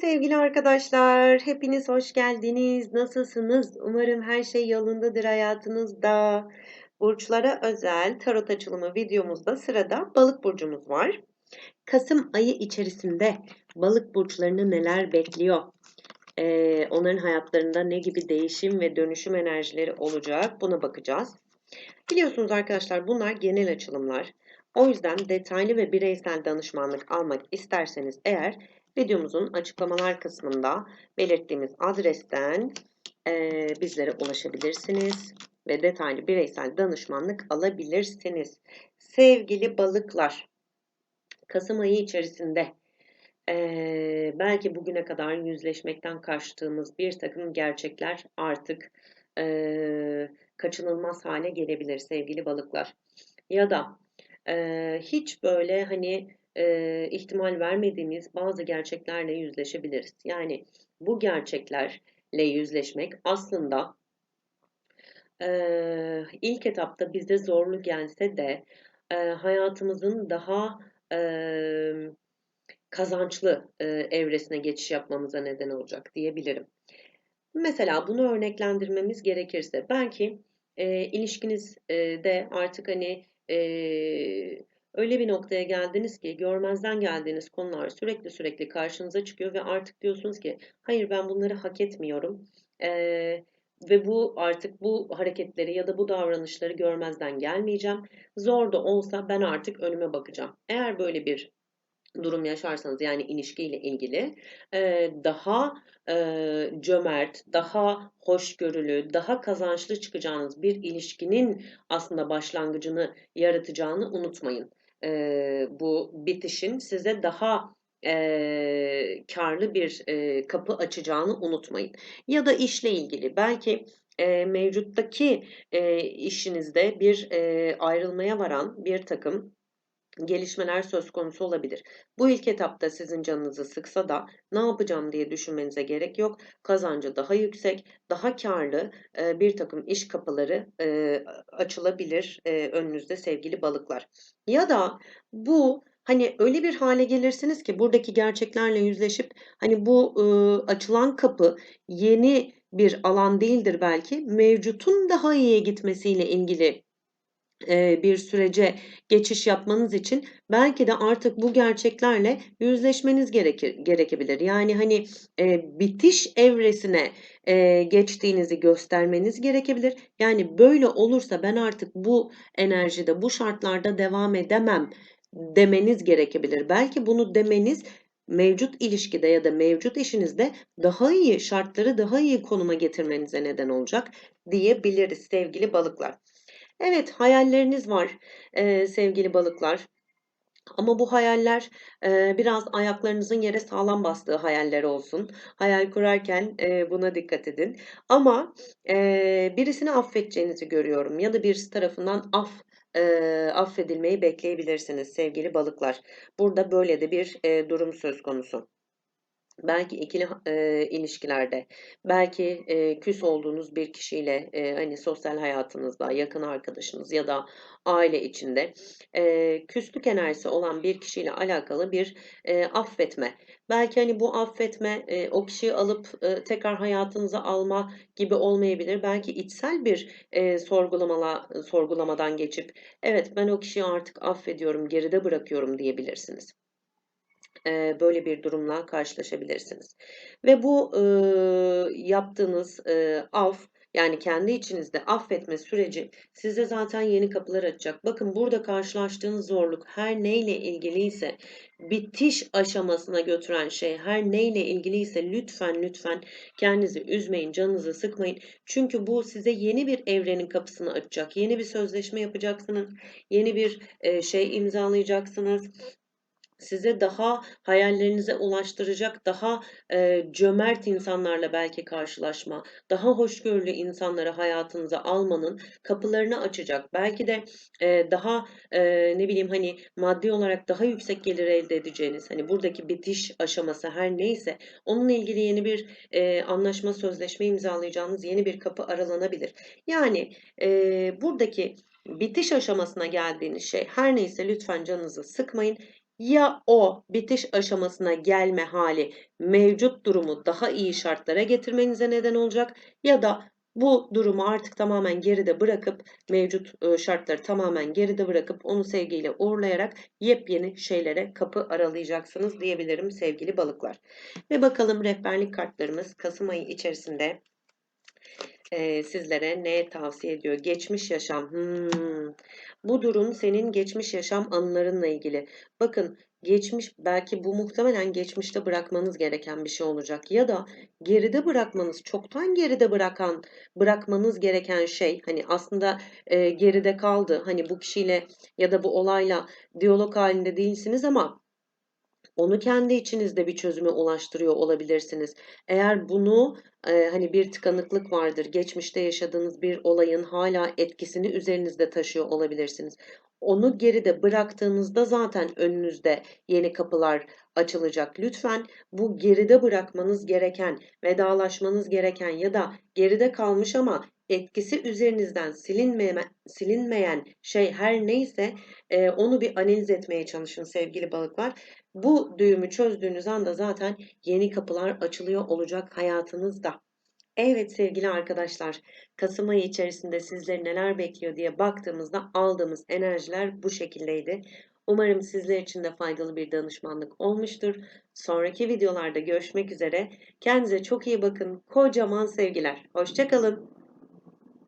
Sevgili arkadaşlar. Hepiniz hoş geldiniz. Nasılsınız? Umarım her şey yolundadır hayatınızda. Burçlara özel tarot açılımı videomuzda sırada balık burcumuz var. Kasım ayı içerisinde balık burçlarını neler bekliyor? Ee, onların hayatlarında ne gibi değişim ve dönüşüm enerjileri olacak? Buna bakacağız. Biliyorsunuz arkadaşlar bunlar genel açılımlar. O yüzden detaylı ve bireysel danışmanlık almak isterseniz eğer videomuzun açıklamalar kısmında belirttiğimiz adresten e, bizlere ulaşabilirsiniz ve detaylı bireysel danışmanlık alabilirsiniz. Sevgili balıklar, Kasım ayı içerisinde e, belki bugüne kadar yüzleşmekten kaçtığımız bir takım gerçekler artık e, kaçınılmaz hale gelebilir sevgili balıklar. Ya da e, hiç böyle hani e, ihtimal vermediğimiz bazı gerçeklerle yüzleşebiliriz. Yani bu gerçeklerle yüzleşmek aslında e, ilk etapta bize zorlu gelse de e, hayatımızın daha e, kazançlı e, evresine geçiş yapmamıza neden olacak diyebilirim. Mesela bunu örneklendirmemiz gerekirse belki e, ilişkinizde artık hani e, öyle bir noktaya geldiniz ki görmezden geldiğiniz konular sürekli sürekli karşınıza çıkıyor ve artık diyorsunuz ki hayır ben bunları hak etmiyorum. E, ve bu artık bu hareketleri ya da bu davranışları görmezden gelmeyeceğim. Zor da olsa ben artık önüme bakacağım. Eğer böyle bir durum yaşarsanız yani ilişkiyle ilgili daha cömert, daha hoşgörülü, daha kazançlı çıkacağınız bir ilişkinin aslında başlangıcını yaratacağını unutmayın. Bu bitişin size daha e, karlı bir e, kapı açacağını unutmayın. Ya da işle ilgili belki e, mevcuttaki e, işinizde bir e, ayrılmaya varan bir takım gelişmeler söz konusu olabilir. Bu ilk etapta sizin canınızı sıksa da ne yapacağım diye düşünmenize gerek yok. Kazancı daha yüksek, daha karlı bir takım iş kapıları açılabilir önünüzde sevgili balıklar. Ya da bu hani öyle bir hale gelirsiniz ki buradaki gerçeklerle yüzleşip hani bu açılan kapı yeni bir alan değildir belki mevcutun daha iyiye gitmesiyle ilgili bir sürece geçiş yapmanız için belki de artık bu gerçeklerle yüzleşmeniz gerekir, gerekebilir. Yani hani e, bitiş evresine e, geçtiğinizi göstermeniz gerekebilir. Yani böyle olursa ben artık bu enerjide, bu şartlarda devam edemem demeniz gerekebilir. Belki bunu demeniz mevcut ilişkide ya da mevcut işinizde daha iyi şartları daha iyi konuma getirmenize neden olacak diyebiliriz sevgili balıklar. Evet, hayalleriniz var e, sevgili balıklar. Ama bu hayaller e, biraz ayaklarınızın yere sağlam bastığı hayaller olsun. Hayal kurarken e, buna dikkat edin. Ama e, birisini affedeceğinizi görüyorum ya da birisi tarafından af e, affedilmeyi bekleyebilirsiniz sevgili balıklar. Burada böyle de bir e, durum söz konusu belki ikili e, ilişkilerde, belki e, küs olduğunuz bir kişiyle e, hani sosyal hayatınızda, yakın arkadaşınız ya da aile içinde e, küslük enerjisi olan bir kişiyle alakalı bir e, affetme. Belki hani bu affetme e, o kişiyi alıp e, tekrar hayatınıza alma gibi olmayabilir. Belki içsel bir e, sorgulamalar sorgulamadan geçip evet ben o kişiyi artık affediyorum, geride bırakıyorum diyebilirsiniz böyle bir durumla karşılaşabilirsiniz. Ve bu yaptığınız af yani kendi içinizde affetme süreci size zaten yeni kapılar açacak. Bakın burada karşılaştığınız zorluk her neyle ilgiliyse bitiş aşamasına götüren şey her neyle ilgiliyse lütfen lütfen kendinizi üzmeyin, canınızı sıkmayın. Çünkü bu size yeni bir evrenin kapısını açacak. Yeni bir sözleşme yapacaksınız. Yeni bir şey imzalayacaksınız size daha hayallerinize ulaştıracak daha e, cömert insanlarla belki karşılaşma, daha hoşgörülü insanları hayatınıza almanın kapılarını açacak. Belki de e, daha e, ne bileyim hani maddi olarak daha yüksek gelir elde edeceğiniz hani buradaki bitiş aşaması her neyse onunla ilgili yeni bir e, anlaşma sözleşme imzalayacağınız yeni bir kapı aralanabilir. Yani e, buradaki bitiş aşamasına geldiğiniz şey her neyse lütfen canınızı sıkmayın Ya o bitiş aşamasına gelme hali mevcut durumu daha iyi şartlara getirmenize neden olacak ya da bu durumu artık tamamen geride bırakıp mevcut e, şartları tamamen geride bırakıp onu sevgiyle uğurlayarak yepyeni şeylere kapı aralayacaksınız diyebilirim sevgili balıklar. Ve bakalım rehberlik kartlarımız Kasım ayı içerisinde e, sizlere ne tavsiye ediyor? Geçmiş yaşam. Hmm. Bu durum senin geçmiş yaşam anılarınla ilgili. Bakın geçmiş belki bu muhtemelen geçmişte bırakmanız gereken bir şey olacak ya da geride bırakmanız çoktan geride bırakan bırakmanız gereken şey hani aslında e, geride kaldı hani bu kişiyle ya da bu olayla diyalog halinde değilsiniz ama onu kendi içinizde bir çözüme ulaştırıyor olabilirsiniz. Eğer bunu e, hani bir tıkanıklık vardır, geçmişte yaşadığınız bir olayın hala etkisini üzerinizde taşıyor olabilirsiniz. Onu geride bıraktığınızda zaten önünüzde yeni kapılar açılacak. Lütfen bu geride bırakmanız gereken, vedalaşmanız gereken ya da geride kalmış ama etkisi üzerinizden silinmeyen, silinmeyen şey her neyse e, onu bir analiz etmeye çalışın sevgili balıklar. Bu düğümü çözdüğünüz anda zaten yeni kapılar açılıyor olacak hayatınızda. Evet sevgili arkadaşlar, Kasım ayı içerisinde sizleri neler bekliyor diye baktığımızda aldığımız enerjiler bu şekildeydi. Umarım sizler için de faydalı bir danışmanlık olmuştur. Sonraki videolarda görüşmek üzere. Kendinize çok iyi bakın. Kocaman sevgiler. Hoşçakalın.